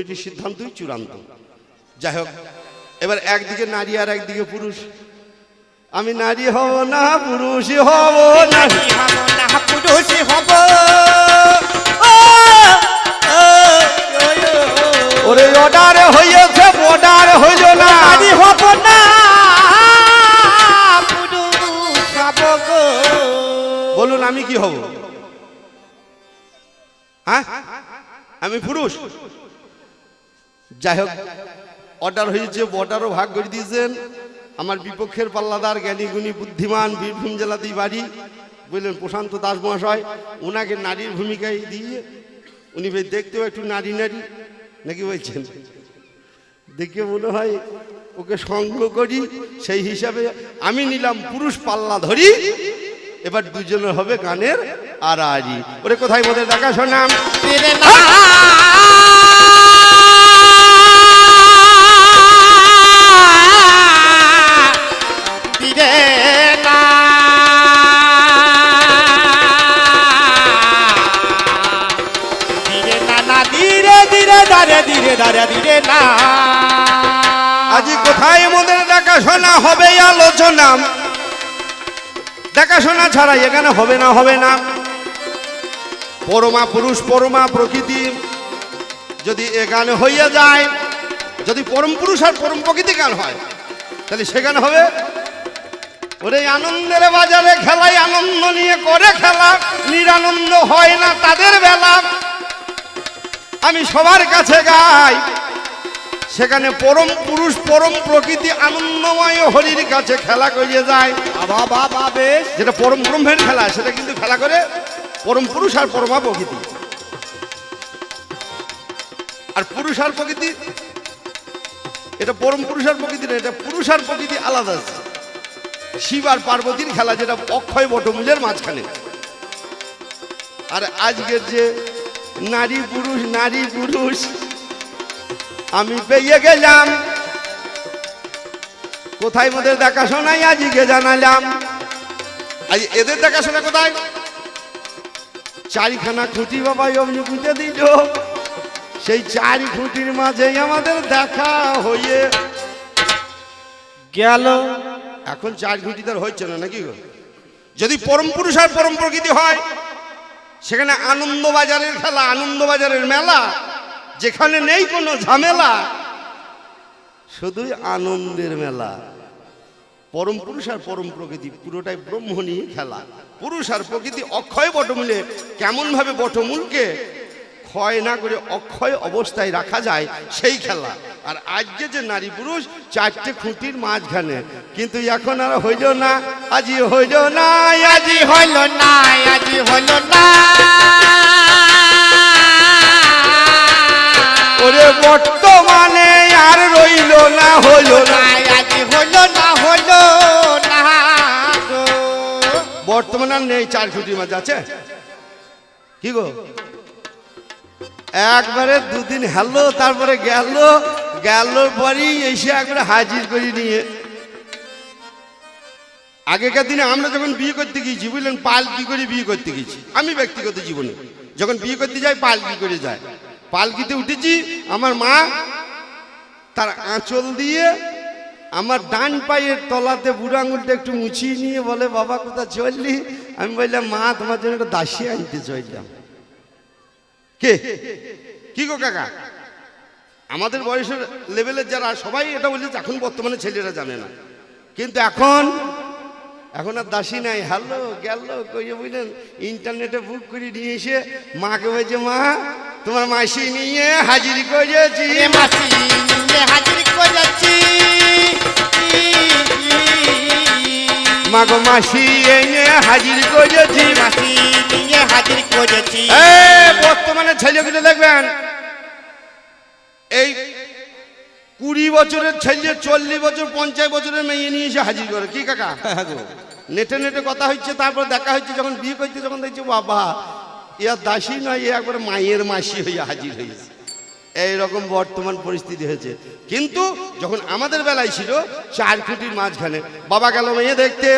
এটি সিদ্ধান্তই চূড়ান্ত। যাই হোক এবার একদিকে নারী আর একদিকে পুরুষ। আমি নারী হব না পুরুষই হব না। নারী হব না পুরুষ হব। ওরে অর্ডার হইয়াছে বর্ডার হইল না। নারী হব না পুরুষ বলুন আমি কি হব? হ্যাঁ? আমি পুরুষ। যাই হোক অর্ডার হয়েছে বর্ডারও ভাগ করে দিয়েছেন। আমার বিপক্ষের পাল্লাদার জ্ঞানী গুণী বুদ্ধিমান, বীরভূম জেলাতেই বাড়ি। বললেন, প্রশান্ত দাস মহাশয়, ওনাকে নারীর ভূমিকায় দিয়ে উনি বেশ দেখতেও একটু নারী নারী, নাকি বলছেন? দেখে মনে হয় ওকে সঙ্গ করি, সেই হিসাবে আমি নিলাম পুরুষ পাল্লা ধরি, এবার দুজনের হবে গানের আড়াআড়ি। ওরে কোথায় মোদের দেখা শোনাম? দাঁড়ে ধীরে না। আজি কোথায় মোদের দেখাশোনা হবে আলোচনা? দেখাশোনা ছাড়া এখানে হবে না হবে না। পরমা পুরুষ, পরমা প্রকৃতি যদি এখানে হইয়া যায়, যদি পরম পুরুষ আর পরম প্রকৃতি গান হয়, তাহলে সেখানে হবে? ওরে আনন্দের বাজারে খেলায় আনন্দ নিয়ে করে খেলা, নিরানন্দ হয় না তাদের বেলা। আমি সবার কাছে গাই। সেখানে পরম পুরুষ পরম প্রকৃতি আনন্দময় হরির কাছে খেলা করিয়ে যায়। বাবা বাবা বেশ। যেটা পরম ব্রহ্মের খেলা সেটা কিন্তু খেলা করে পরম পুরুষ আর পরমা প্রকৃতি। আর পুরুষ আর প্রকৃতি এটা পরম পুরুষ আর প্রকৃতি না এটা পুরুষ আর প্রকৃতি আলাদা। আছে শিব আর পার্বতীর খেলা যেটা অক্ষয় বটমূলের মাঝখানে। আর আজকের যে নারী পুরুষ নারী পুরুষ। আমি পেয়ে গেলাম। কোথায় মোদের দেখাশোনাই আজকে জানালাম। আজ এদের দেখাশোনা কোথায়? চারিখানা খুঁটি বাবা অমনি পুঁতে দিল। সেই চারি খুঁটির মাঝেই আমাদের দেখা হয়ে গেল। এখন চার খুঁটি তার হচ্ছে না নাকি যদি পরম পুরুষ আর পরম প্রকৃতি হয় সেখানে আনন্দবাজারের খেলা, আনন্দবাজারের মেলা, যেখানে নেই কোনো ঝামেলা, শুধুই আনন্দের মেলা। পরম পুরুষ আর পরম প্রকৃতি, পুরোটাই ব্রহ্ম নিয়ে খেলা। পুরুষ আর প্রকৃতি অক্ষয় বটমূলে, কেমনভাবে বটমূলকে ক্ষয় না করে অক্ষয় অবস্থায় রাখা যায় সেই খেলা। আর আজকে যে নারী পুরুষ চারটে খুঁটির মাঝখানে কিন্তু এখন আর হইল না আজি হইল না আজি হইল না আজি হইল না। ওরে বর্তমানে আর রইল না হইল না। আজি হইল না হইল না। বর্তমানে আর নেই চার খুঁটির মাঝে আছে? কি গো? একবারে দুদিন হ্যালো তারপরে গেল। গেল পরেই এসে একবারে হাজির করে নিয়ে। আগেকার দিনে আমরা যখন বিয়ে করতে গিয়েছি, বুঝলেন পাল কি করে বিয়ে করতে গেছি আমি ব্যক্তিগত জীবনে। যখন বিয়ে করতে যাই পাল কি করে যায়। পালকিতে উঠেছি, আমার মা তার আঁচল দিয়ে আমার ডান পায়ের তলাতে বুড়ো আঙুলটা একটু মুছিয়ে নিয়ে বলে, বাবা কোথা চললি? আমি বললাম, মা, তোমার জন্য একটা দাসী আনতে চললাম। কে? কি গো কাকা? আমাদের বয়সের লেভেলের যারা সবাই এটা বলছে এখন বর্তমানে ছেলেরা জানে না। কিন্তু এখন এখন আর দাসী নাই। হ্যালো গেল কইয়ে বুঝলেন ইন্টারনেটে বুক করে নিয়ে এসে মাকে বলছে মা তোমার মাসি নিয়ে হাজিরি করেছি। এ মাসি নিয়ে হাজির করেছি। মা গো মাসি এনে হাজির করেছি। মাসি নিয়ে হাজির করেছি। বর্তমানে ছেলেগুলো দেখবেন? এই কুড়ি বছরের ছেলে চল্লিশ বছর পঞ্চাশ বছরের মেয়ে নিয়ে এসে হাজির করে। কি কাকা? নেটে নেটে কথা হচ্ছে তারপর দেখা হচ্ছে যখন বিয়ে করছে যখন দেখছি বাবা ইয়া দাসী নয় এ একবারে মায়ের মাসি হয়ে হাজির হয়েছে এইরকম বর্তমান পরিস্থিতি হয়েছে। কিন্তু যখন আমাদের বেলায় ছিল চার খুঁটির মাঝখানে বাবা গেল মেয়ে দেখতে।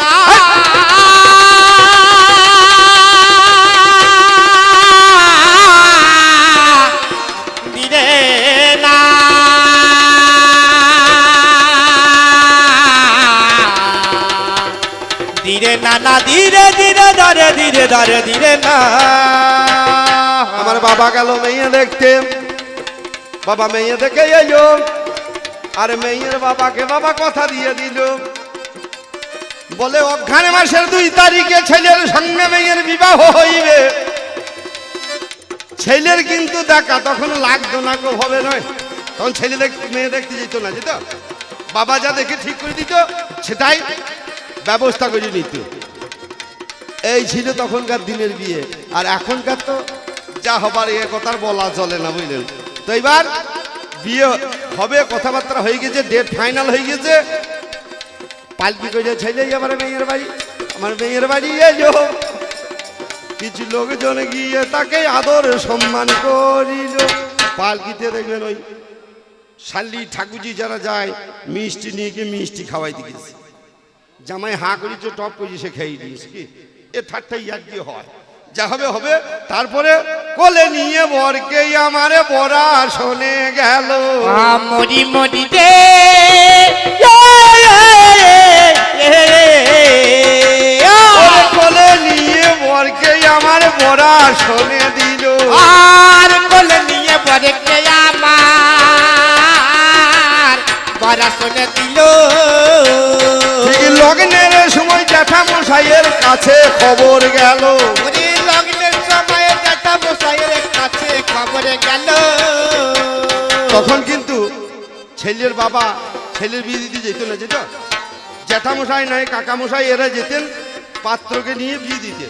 না। না না ধীরে ধীরে, ধরে ধীরে ধরে, ধীরে না। আমার বাবা গেল মেয়ে দেখতে। বাবা মেয়ে দেখে এলো। আর মেয়ের বাবাকে বাবা কথা দিয়ে দিল। বলে অঘ্রানে মাসের দুই তারিখে ছেলের সঙ্গে মেয়ের বিবাহ হইবে। ছেলের কিন্তু দেখা তখন লাগতো না গো, হবে নয়। তখন ছেলে মেয়ে দেখতে যেত না, যেত। বাবা যা দেখে ঠিক করে দিত, সেটাই ব্যবস্থা করে নিত। এই ছিল তখনকার দিনের বিয়ে। আর এখনকার তো যা হবার এ কথার বলা চলে না, বুঝলেন? তো এবার বিয়ে হবে, কথাবার্তা হয়ে গেছে ডেট ফাইনাল হয়ে গেছে। পালকি করে ছেলে আমার মেয়ের বাড়ি, আমার মেয়ের বাড়ি এলো। কিছু লোকজন গিয়ে তাকে আদর সম্মান করিল। পালকিতে দেখবেন ওই শাল্লি ঠাকুরজি যারা যায়, মিষ্টি নিয়ে গিয়ে মিষ্টি খাওয়াই গেছে। জামাই হাঁ করেছ টপ করেছি সে খেয়ে দিয়েছে কি? এ ঠাট্টা ইয়ার দিয়ে হয়? যা হবে হবে। তারপরে কোলে নিয়ে বরকে আমার বরা শোনে গেল। মরি মরি দে কোলে নিয়ে বরকে আমার বরা শোনে দিল। আর কোলে নিয়ে পরে কে আমার বরা শুনে দিল। লগ্নের সময় জ্যাঠা মশাইয়ের কাছে খবর গেল। লগ্নের সময় জ্যাঠা মশাইয়ের কাছে খবরে গেল। তখন কিন্তু ছেলের বাবা ছেলের বিয়ে দিতে যেত না যেত? জ্যাঠামশাই নয় কাকামশাই এরা যেতেন পাত্রকে নিয়ে বিয়ে দিতে।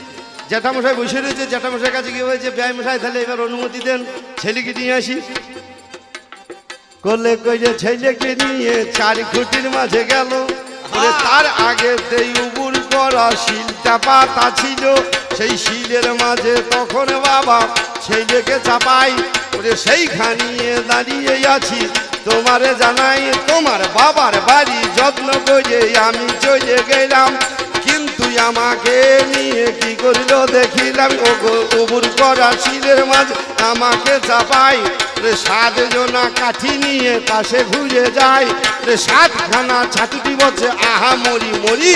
জ্যাঠামশাই বসে রয়েছে জ্যাঠামশাই কাছে গিয়ে হয়েছে? ব্যয় মশাই তাহলে এবার অনুমতি দেন ছেলেকে নিয়ে আসি। করলে কইলে ছেলেকে নিয়ে চার খুঁটির মাঝে গেল। তার আগে তেই উবুর করা শিলটা পাতা ছিল, সেই শিলের মাঝে তখন বাবা ছেলেকে চাপাই বলে সেইখানিয়ে দাঁড়িয়ে আছি, তোমারে জানাই, তোমার বাবার বাড়ি যত্ন করে আমি চলে গেলাম। কিন্তু আমাকে নিয়ে কি করিল দেখিলাম? ও গো- উবুর করা শিলের মাঝে আমাকে চাপাই রে সাত জনা কাঠি নিয়ে পাশে ঘুরে যায় রে সাতখানা ছাতুটি বলছে, আহা, মরি মরি,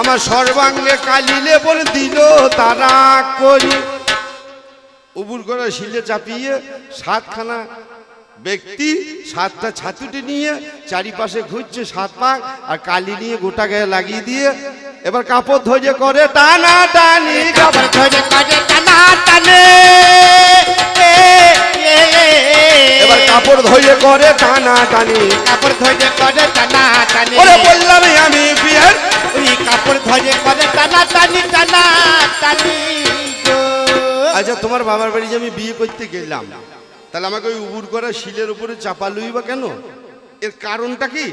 আমার সর্বাঙ্গে কালিলে বলে দিল তারা করি। উবুর করে শিলে চাপিয়ে সাতখানা ব্যক্তি, সাতটা ছাতুটি নিয়ে চারিপাশে ঘুরছে সাত পাক, আর কালি নিয়ে গোটা গায়ে লাগিয়ে দিয়ে এবার কাপড় ধৈর্য করে টানা টানি কাপড় ধরে করে টানা টানে এবার কাপড় ধৈর্য করে টানা টানি। কাপড় ধরে করে টানা টানে। ওরে বললাম আমি বিয়ের ওই কাপড় ধরে করে টানা টানি টানা টানি আচ্ছা তোমার বাবার বাড়ি যে আমি বিয়ে করতে গেলাম তাহলে আমাকে ওই উবুর করা শিলের উপরে চাপালুই বা কেন? এর কারণটা কি?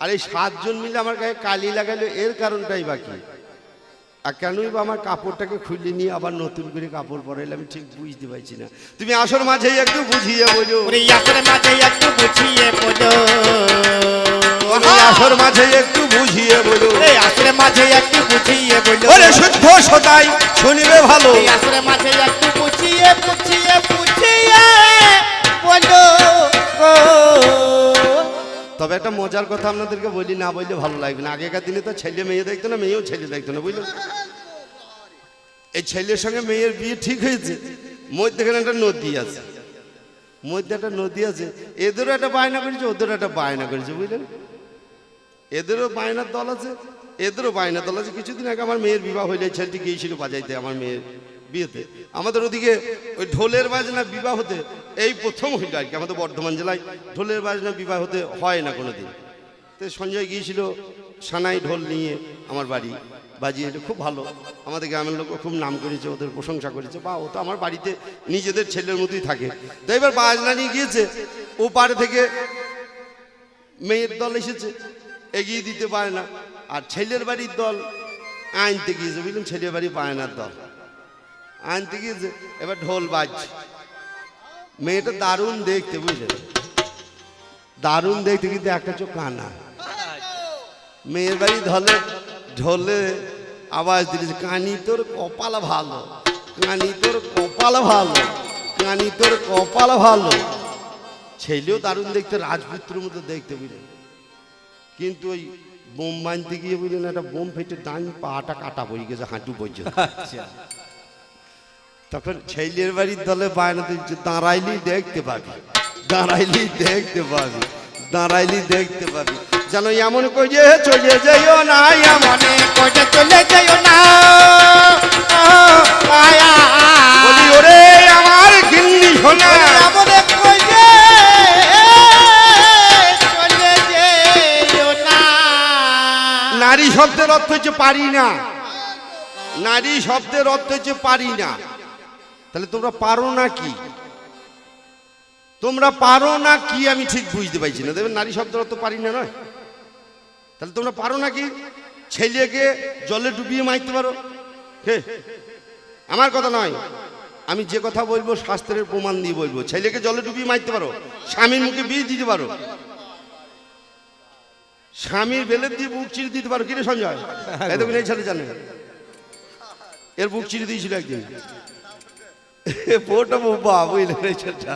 আর এই সাতজন মিলে আমার গায়ে কালি লাগালো এর কারণটাই বা কি? আর কেনই বা আমার কাপড়টাকে খুলে নিয়ে আবার নতুন করে কাপড় পরাইলে আমি ঠিক বুঝতে পারছি না। তুমি আসর মাঝেই একটু বুঝিয়ে বোঝো আসরে মাঝে একটু বুঝিয়ে বোঝো আসর মাঝে একটু বুঝিয়ে বোঝো এই আসরে মাঝে একটু বুঝিয়ে বোঝো ওরে শুদ্ধ সদাই শুনিবে ভালো। আসরে মাঝে একটু বুঝিয়ে বুঝিয়ে বুঝিয়ে বলো। তবে একটা মজার কথা আপনাদেরকে বলি, না বললে ভালো লাগবে না। আগেকার দিনে তো ছেলে মেয়ে দেখতো না, মেয়েও ছেলে দেখতো না, বুঝলেন? এই ছেলের সঙ্গে মেয়ের বিয়ে ঠিক হয়েছে। মধ্যেখানে একটা নদী আছে। মধ্যে একটা নদী আছে। এদেরও একটা বায়না করেছে, ওদেরও একটা বায়না করেছে, বুঝলেন? এদেরও বায়নার দল আছে, এদেরও বায়নার দল আছে। কিছুদিন আগে আমার মেয়ের বিবাহ হইলে ছেলেটি গিয়েছিল বাজাইতে, আমার মেয়ের। বিয়েতে। আমাদের ওদিকে ওই ঢোলের বাজনা বিবাহ হতে এই প্রথম হইল আর কি, আমাদের বর্ধমান জেলায় ঢোলের বাজনা বিবাহ হতে হয় না কোনোদিন। তো সঞ্জয় গিয়েছিল, সানাই ঢোল নিয়ে আমার বাড়ি, বাজিয়ে খুব ভালো। আমাদের গ্রামের লোক খুব নাম করেছে, ওদের প্রশংসা করেছে, বা ও তো আমার বাড়িতে নিজেদের ছেলের মতোই থাকে। তো এবার বাজনা নিয়ে গিয়েছে, ও পারে থেকে মেয়ের দল এসেছে, এগিয়ে দিতে পারে না। আর ছেলের বাড়ির দল আনতে গিয়েছে, বুঝলেন? ছেলের বাড়ি পায়নার দল। আনতে গিয়েছে এবার ঢোল বাজছে। মেয়েটা দারুণ দেখতে, বুঝলে? দারুণ দেখতে, কিন্তু একটা চোখ কানা মেয়ের বাড়ি ধলে ঢোলে আওয়াজ দিয়েছে কানি তোর কপাল ভালো, কানি তোর কপাল ভালো, কানি তোর কপাল ভালো। ছেলেও দারুণ দেখতে, রাজপুত্রের মতো দেখতে বুঝলেন কিন্তু ওই বোম বানতে গিয়ে বুঝলেন একটা বোম ফেটে ডান পাটা কাটা পড়ে গেছে, হাঁটু পর্যন্ত। আচ্ছা। তখন ছেলের বাড়ির দলে বায়না দিচ্ছে দাঁড়াইলি দেখতে পাবি দাঁড়াইলি দেখতে পাবি দাঁড়াইলি দেখতে পাবি। যেন এমন করে চলে যাইও না এমন কোটে চলে যাইও না। ওরে আমার গিন্নি সোনা। চলে যাইও না। নারী শব্দের অর্থ হচ্ছে পারি না। নারী শব্দের অর্থ হচ্ছে পারি না। তাহলে তোমরা পারো না কি? তোমরা পারো না কি আমি ঠিক বুঝতে পারছি না। দেখবেন নারী শব্দের তো পারি না নয়। তাহলে তোমরা পারো না কি? ছেলেকে জলে ডুবিয়ে মারতে পারো। হে, আমার কথা নয়। আমি যে কথা বলব শাস্ত্রের প্রমাণ দিয়ে বলব। ছেলেকে জলে ডুবিয়ে মারতে পারো। স্বামীর মুখে বিয়ে দিতে পারো। স্বামীর বেলের দিয়ে বুক চিরে দিতে পারো। কিরে সঞ্জয়? এই ছেলে জানে। এর বুক চিরে দিয়েছিল একদিন। বউটা বোবা বুঝলেন এই ছেলেটা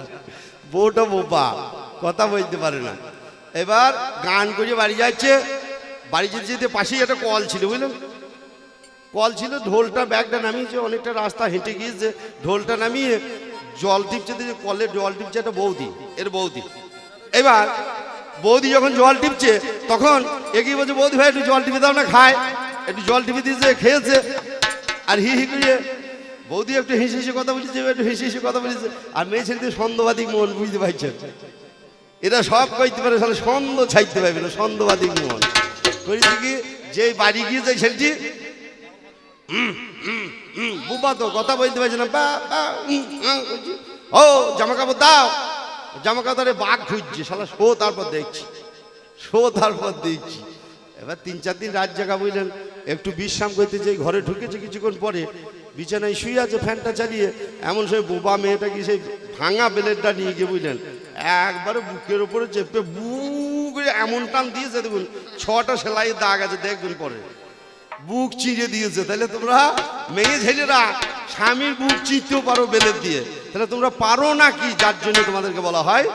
বউটা বোবা কথা বলতে পারে না। এবার গান করে বাড়ি যাচ্ছে। বাড়ি যেতে যেতে পাশেই একটা কল ছিল বুঝলেন কল ছিল, ঢোলটা ব্যাগটা নামিয়েছে, অনেকটা রাস্তা হেঁটে গিয়েছে। ঢোলটা নামিয়ে জল টিপছে, দিয়ে কলে জল টিপছে একটা বৌদি, এর বৌদি। এবার বৌদি যখন জল টিপছে, তখন এগিয়ে বলছে, বৌদি ভাই, একটু জল টিপে দাও না, খায়। একটু জল টিপে দিয়েছে, খেয়েছে, আর হি হি করে বৌদি একটু হেসে হেসে কথা বলেছে একটু হেসে হেসে কথা বলেছে, আর মেয়ে ছেলেদের সন্দেহবাদী মন, বুঝতে পারছেন? এরা সব কইতে পারে, তাহলে সন্দেহ ছাইতে পারবে না সন্দেহবাদী মন। কি, যে বাড়ি গিয়ে যায় ছেলেটি বুবা তো কথা বলতে পারছে না, বা। ও জামা কাপড় দাও। জামা কাপড়ে বাঘ খুঁজছে, শালা, শো তারপর দেখছি, শো তারপর দেখছি। এবার তিন চার দিন রাত জায়গা বুঝলেন একটু বিশ্রাম করতে যে ঘরে ঢুকেছে কিছুক্ষণ পরে, বিছানায় শুয়ে আছে, ফ্যানটা চালিয়ে, এমন সেই বোবা মেয়েটাকে সেই ভাঙা বেলেটটা নিয়ে গিয়ে বুঝলেন, একবারে বুকের ওপরে চেপে বু করে এমন টান দিয়েছে, দেখুন, ছটা সেলাইয়ের দাগ আছে, দেখবেন পরে। বুক চিঁড়ে দিয়েছে, তাহলে তোমরা মেয়ে ছেলেরা স্বামীর বুক চিরতেও পারো বেলের দিয়ে। তাহলে তোমরা পারো না কি যার জন্য তোমাদেরকে বলা হয়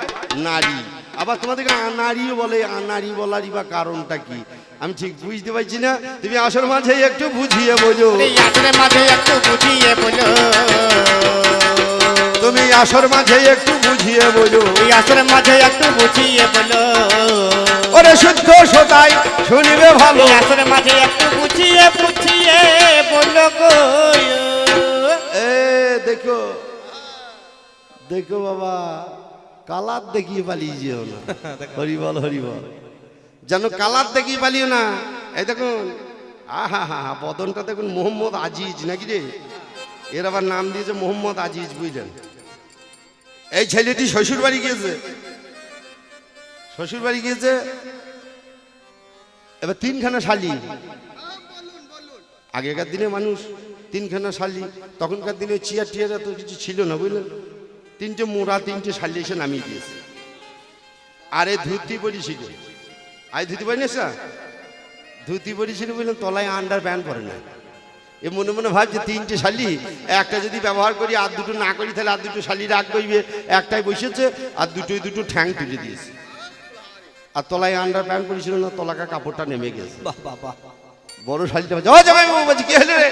নারী? আবার তোমাদেরকে নারীও বলে নারী বলারই বা কারণটা কি? আমি ঠিক বুঝতে পারছি না? তুমি আসর মাঝে একটু বুঝিয়ে বোঝো মাঝে একটু বুঝিয়ে বলো। তুমি আসর মাঝে একটু বুঝিয়ে বোঝো এই আসরে মাঝে একটু বুঝিয়ে বলো। ওরে শুদ্ধ সদাই শুনিবে ভালো। এই আসরে মাঝে একটু বুঝিয়ে বুঝিয়ে বলো গো। এ দেখো দেখো বাবা। কালার দেখিয়ে পালিয়ে যেও না। হরিবল হরিবল যেন কালার দেখিয়ে পালিও না। এই দেখুন আহা হা হা বদনটা দেখুন মোহাম্মদ আজিজ নাকি রে? এর আবার নাম দিয়েছে মোহাম্মদ আজিজ বুঝলেন? এই ছেলেটি শ্বশুর বাড়ি গিয়েছে। শ্বশুর বাড়ি গিয়েছে। এবার তিনখানা শালি। আগেকার দিনে মানুষ তিনখানা শালি তখনকার দিনে চেয়ার টিয়ার এত কিছু ছিল না বুঝলেন? তিনটে মোড়া তিনটে শালি এসে নামিয়ে দিয়েছে। আরে ধুতি পরিছিল আই ধুতি পরি না ধুতি পরিছিল বুঝলেন তলায় আন্ডার প্যান্ট পরে না। এ মনে মনে ভাবছে তিনটে শালি একটা যদি ব্যবহার করি আর দুটো না করি তাহলে আর দুটো শালি রাগ করবে। একটাই বসেছে আর দুটোই দুটো ঠ্যাং তুলে দিয়েছে। আর তলায় আন্ডার প্যান্ট পরিছিল না তলাকা কাপড়টা নেমে গেছে। বড় ও বাবু বলছি কি হলো রে?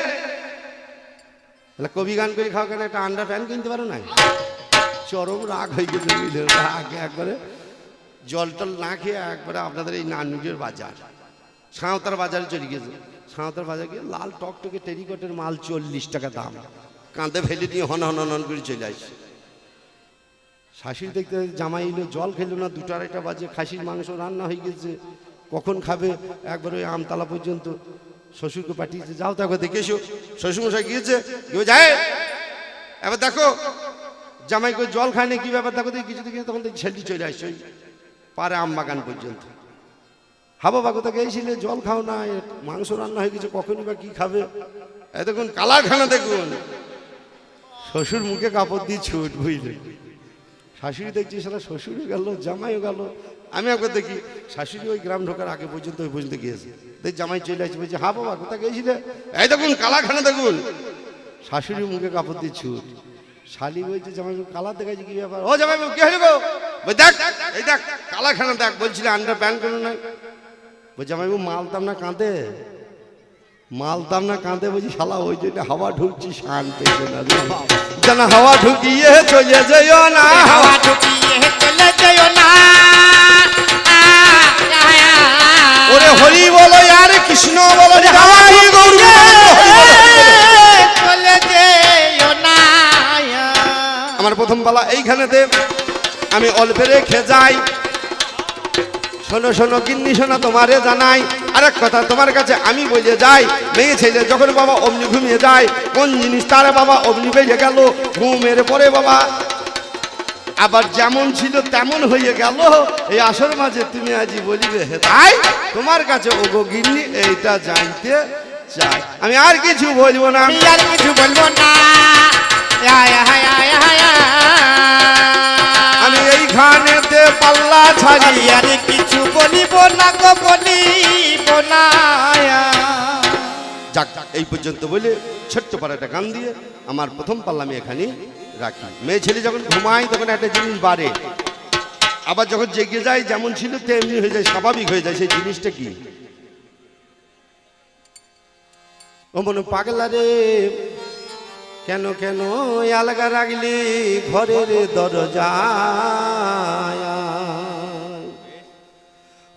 কবি গান করে খাও কেন? একটা আন্ডার প্যান্ট কিনতে পারো না? চরম রাগ হয়ে গেছে রাগ একবারে। জল টল না খেয়ে একবারে আপনাদের এই নানুকের বাজার। সাঁওতার বাজারে চলে গেছে। সাঁওতার বাজার গিয়ে লাল টকটকে টেরিকটের মাল চল্লিশ টাকা দাম। কাঁধে ফেলে নিয়ে হন হন হন করে চলে আসছে। শাশুড়ি দেখতে জামাই এলো, জল খেলো না, দুটো আড়াইটা বাজে, খাসির মাংস রান্না হয়ে গেছে। কখন খাবে? একবার ওই আমতলা পর্যন্ত। শ্বশুরকে পাঠিয়েছে, যাও দেখো, দেখে এসো। শ্বশুরমশাই গিয়েছে কেউ যায় এবার দেখো জামাই করে জল খায় না কি ব্যাপার? দেখো দেখি, কিছু দেখি তখন দেখি ছেলেটি চলে আসছে পারে আম বাগান পর্যন্ত। হাবা বা কোথাও গিয়েছিলে জল খাও না মাংস রান্না হয়ে গেছে, কখনই বা কি খাবে? এই দেখুন, কালারখানা দেখুন। শ্বশুর মুখে কাপড় দিয়ে ছুট বুঝলে। শাশুড়ি দেখছি সারা শ্বশুরও গেল, জামাইও গেল। আমি একবার দেখি, শাশুড়ি ওই গ্রাম ঢোকার আগে পর্যন্ত, ওই পর্যন্ত গিয়েছে। দেখ, জামাই চলে আসছে, বলছে, হা বাবা, কোথায় গিয়েছিলে এই দেখুন কালাখানা দেখুন। শাশুড়ি মুখে কাপড় দিয়ে ছুট। শালি বলছে জামাই কালার দেখাচ্ছে কি ব্যাপার? ও জামাই বাবু, কি হলো গো? দেখ এই দেখ কালাখানা দেখ। বলছিলে আন্ডার প্যান্ট কেন নাই বলছি আমি মালতাম না কাঁদে? মালতাম না কাঁদে? বলছি শালা ওই জন্য হাওয়া ঢুকছি শান পেয়েছে না যেন হাওয়া ঢুকিয়ে চলে যাইও না। হাওয়া ঢুকিয়ে চলে যেও না। ওরে হরি বলো আর কৃষ্ণ বলো হাওয়া ঢুকিয়ে প্রথম পালা এইখানেতে আমি অল্পে রেখে যাই। শোনো শোনো, গিন্নি, শোনো, তোমারে জানাই। আরেক কথা, তোমার কাছে আমি বলে যাই, মেয়ে ছেলে যখন বাবা অমনি ঘুমিয়ে যায়, কোন জিনিস তারে বাবা অমনি বেজে গেল? ঘুমের পরে বাবা আবার যেমন ছিল তেমন হয়ে গেল। এই আসর মাঝে তুমি আজি বলিবে, হে তাই? তোমার কাছে ওগো গিন্নি এইটা জানতে চাই। আমি আর কিছু বলব না। আমি আর কিছু বলব না। আমি এইখানেতে পাল্লা ছাড়ি আর কিছু বলিব না গো, বলিব না যাক, এই পর্যন্ত বলে ছোট্ট পাড়া একটা গান দিয়ে আমার প্রথম পাল্লা আমি এখানে রাখি। মেয়ে ছেলে যখন ঘুমায়, তখন একটা জিনিস বাড়ে। আবার যখন জেগে যায়, যেমন ছিল তেমনি হয়ে যায়, স্বাভাবিক হয়ে যায়। সেই জিনিসটা কি? ও মনে পাগলা রে কেন কেন আলগা রাখলি ঘরের দরজা?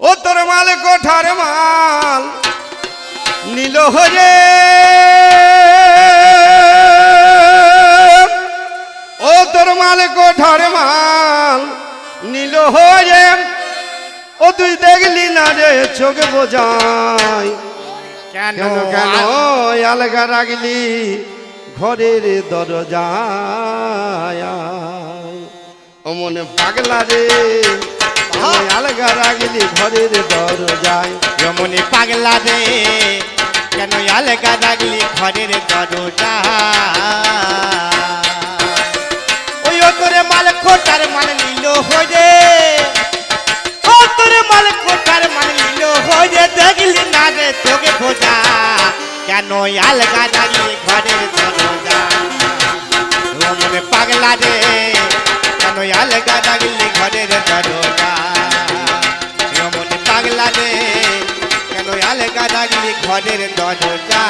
ও তোর মাল কোঠার মাল নীল হরে। ও তোর মাল কোঠার মাল নীল হরে। ও তুই দেখলি না রে চোখ বোঝাই। কেন? কেন আলগা রাগলি ঘরের দরজায়। ও মনে পাগলা রে আলগা রাগলি ঘরের দরজায়। রমণী পাগলা রে, কেন আলগা রাখলি ঘরের দরজা ওই তোরে মাল খোটার মাল নিল হয়ে ও তোরে মাল খোটার মাল নিল হয়ে দেখলি না রে তোকে খোঁজা। কেন আলগা রাখলি ঘরের দরজা। রমণী পাগলা রে কেন আলগা রাখলি ঘরের দরজা। রমণী পাগলা রে কেন আলগা রাখলি ঘরের দরজা।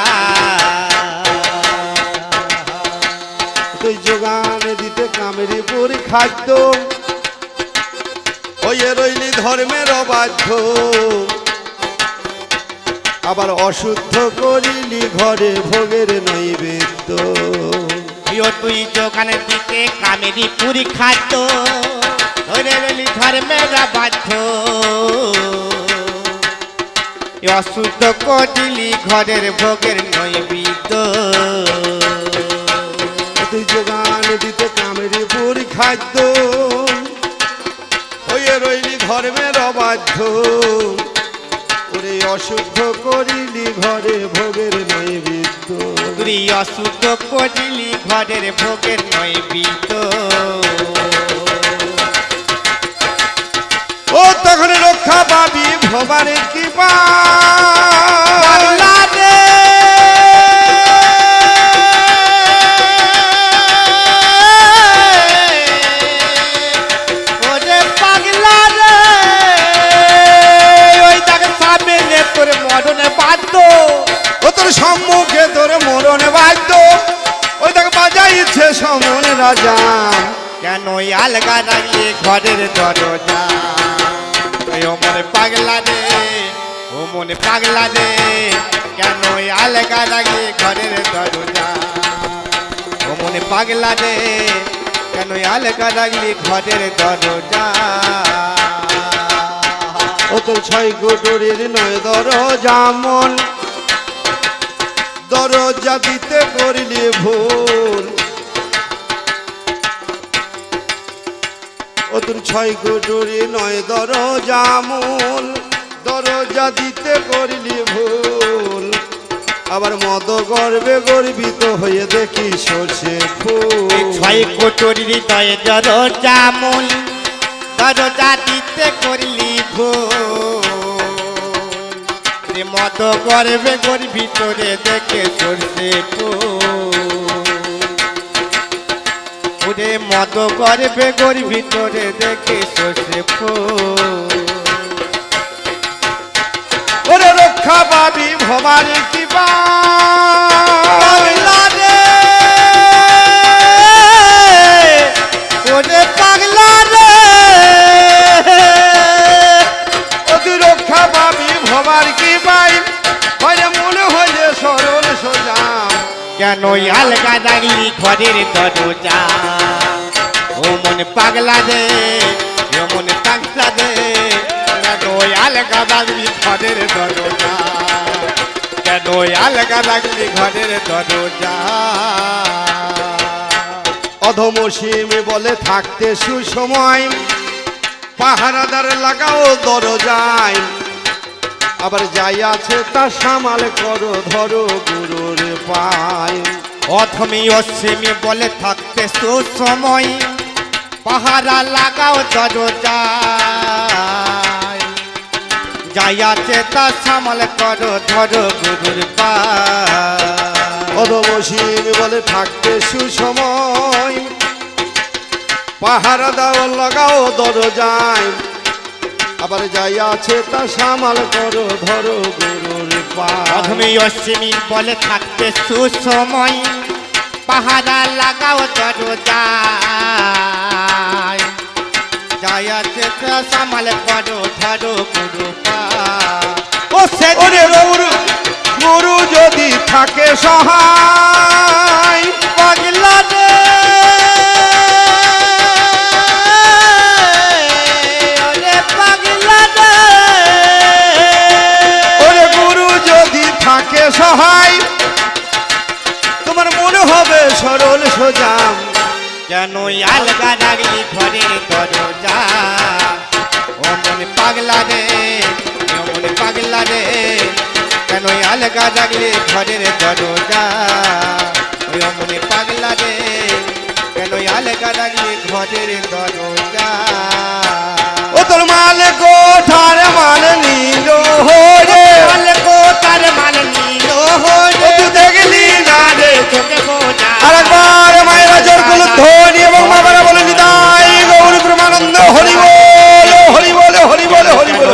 তুই যোগান দিতে কামেরি পুরি খাদ্য। হয়ে রইলি ধর্মের অবাধ্য। আবার অশুদ্ধ করিলি ঘরে ভোগের নৈবেদ্য। প্রিয় তুই দোকানের দিকে কামেরি পুরি খাদ্য ধরে রইলি ধর্মেরা বাধ্য অশুদ্ধ করিলি ঘরের ভোগের নৈবিদ্য। তুই যোগান দিতে কামেরি পুরি খাদ্য হয়ে রইলি ধর্মের অবাধ্য ওরে অশুদ্ধ করিলি ঘরে ভোগের নৈবেদ্য। তুই অশুদ্ধ করিলি ঘরের ভোগের নৈবিদ্য। ও তখন রক্ষা পাবি ভবানের কৃপা। রাজা কেন আলগা রাগিয়ে ঘরের দরজা। ও মনে পাগলা রে ও মনে পাগলা রে কেন আলগা রাগিয়ে ঘরের দরজা। ও মনে পাগলা রে কেন আলগা রাগলি ঘরের দরজা। ও তোর ছয় গোটরের নয় দরজা মন। দরজা দিতে করিলে ভুল। ও তোর ছয় গোটরে নয় দরজা মূল। দরজা দিতে করিলি ভুল। আবার মদ গর্বে গর্বিত হয়ে দেখি সর্ষে ফুল। ছয় কোটরি হৃদয়ে দরজা মূল। দরজা দিতে করলি ভুল। রে মত গর্বে গর্বিত ভিতরে দেখে সরষে ফুলে। মত গর্বে গর ভিতরে দেখে সরষে ফুল। ও রক্ষা পাবি পাগলা রে। ওরে রক্ষা পাবি ভবার সোজা। কেন আলগা ডাগলি ঘরের দরজা? ও মন পাগলা রে ও মন পাগলা কেন আলগা ডাগলি ঘরের দরজা কেন আলগা ডাগলি ঘরের দরজা অধমসীম বলে থাকতে সুসময় পাহারাদার লাগাও দরজায়। আবার যাই আছে তা সামাল করো ধরো গুরুর পায়। অথমি অসীমি বলে থাকতে সুসময় পাহারা লাগাও দরজায় যাই। আছে তা সামাল করো ধরো গুরুর পা অধমসীম বলে থাকতে সুসময়। পাহারা দাও লাগাও দরজায়। আবার যাই আছে তা সামাল করো ধরো গুরুর অথমি অসীমি বলে থাকতে সুসময়। পাহারা লাগাও আছে তা সামাল করো ধরো গুরু ও সে গুরু গুরু যদি থাকে সহায় পাগলা কেন আলগা রাগলি ঘরে দরজা। ও মন পাগলা রে ও মন পাগলা রে কেন আলগা রাগলি ঘরের দরজা? ও মন পাগলা রে কেন আলগা রাগলি ঘরের দরজা? ও তোর মাল গো ঠার মাল নীল হরে মাল গো তার মাল নীল হরে তুই দেখলি না রে। চোখে বোঝা। আরেকবার জোরগুলো ধনি এবং মা বলে নিদাই গৌর ব্রহ্মানন্দ, হরি বল হরি বল হরি বল হরি বল।